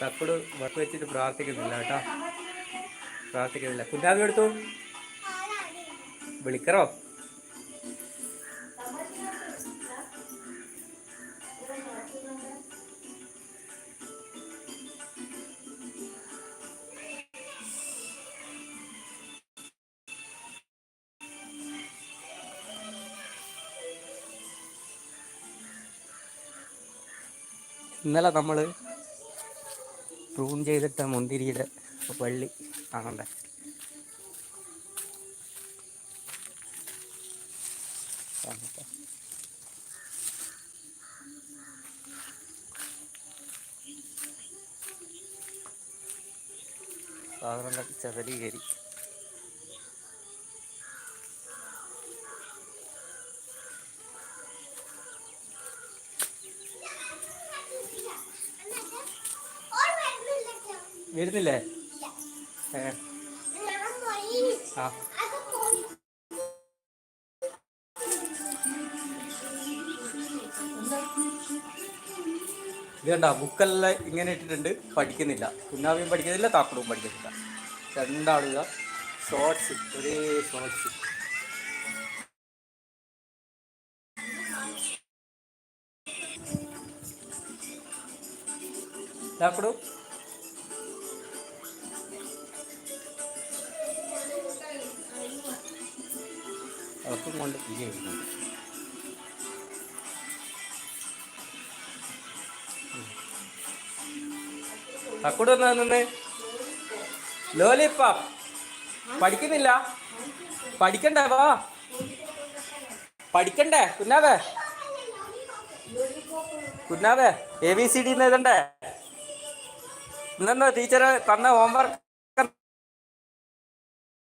తప్పుడు వర్క్ వచ్చింది ప్రార్థిక వెళ్ళాట. ప్రార్థిక వెళ్ళా. కుదా పెడుతూ. వెళ్ళిక్కరో ഇന്നലെ നമ്മൾ പ്രൂൺ ചെയ്തിട്ട മുന്തിരിയുടെ വള്ളി ആണല്ലേ. സാധനം ചെതലി വരുന്നില്ലേ? ആ. ഇത് കണ്ട ബുക്കെല്ലാം ഇങ്ങനെ ഇട്ടിട്ടുണ്ട് പഠിക്കുന്നില്ല. കുഞ്ഞാവിയും പഠിക്കുന്നില്ല താക്കൂടും പഠിക്കുന്നില്ല. രണ്ടാളുക ഷോർട്സ് ഒരേ ഷോർട്സ് താക്കടു അവർക്കും കൊണ്ട്. വരുന്നുണ്ട് തക്കൂടെ വന്നാ നിന്ന് പഠിക്കുന്നില്ല? പഠിക്കണ്ടേ വാ. പഠിക്കണ്ടേ കുന്നാവേ കുന്നാവേ എ ബി സി ഡി എഴുതണ്ടേ? ഇന്നെന്താ ടീച്ചറ് തന്ന ഹോംവർക്ക്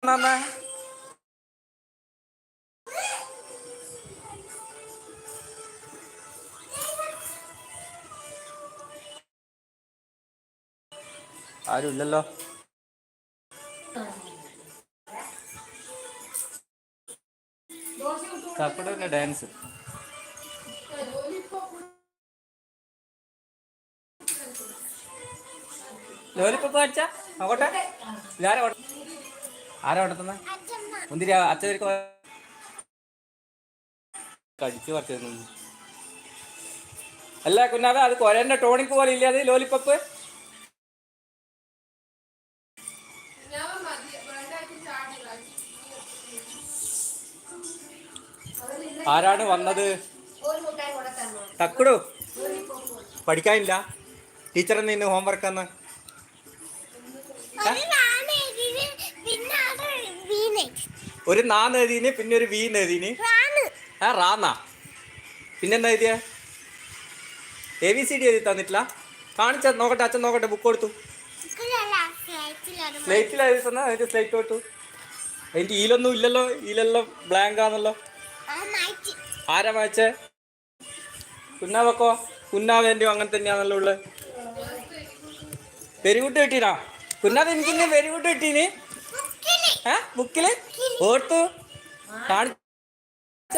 തന്നെ ആരും ഇല്ലല്ലോ കപ്പടന്റെ ഡാൻസ്. ലോലിപ്പോ അടിച്ച നോക്കട്ടെ ഇതാരാ ആരാ കൊണ്ടുത്തന്നെ മുന്തിരി അച്ഛനക്ക് കടിച്ചു പറിച്ചു അല്ല കുഞ്ഞാതെ അത് കൊരന്റെ ടോണിക്ക് പോലെ ഇല്ലേ അത് ലോലിപ്പപ്പ്? ആരാണ് വന്നത്? തക്കുടു. പഠിക്കാനില്ല. ടീച്ചർ എന്ന് ഇന്ന് ഹോംവർക്ക് എന്ന് ഒരു നാ എഴുതിന് പിന്നെ ഒരു വി എഴുതിന് ആ റാന്നാ. പിന്നെന്താ എഴുതിയ? എ ബി സി ഡി എഴുതി തന്നിട്ടില്ല. കാണിച്ച നോക്കട്ടെ അച്ഛൻ നോക്കട്ടെ ബുക്ക് കൊടുത്തു. സ്ലേറ്റിൽ എഴുതി തന്നാ അതിന്റെ സ്ലേറ്റ് കൊടുത്തു അതിന്റെ ഈലൊന്നും ഇല്ലല്ലോ ഈലെല്ലാം ബ്ലാങ്ക് ആണല്ലോ ആരാ വായിച്ചേ? കുന്നാവക്കോ എന്റെ അങ്ങനെ തന്നെയാണല്ലോ ഉള്ളത് വെരികുട്ട് കിട്ടീനാ കുന്നാവ് എനിക്ക് വെരികുട്ട് കിട്ടീന് ബുക്കിൽ ഓർത്തു. കാണിച്ച?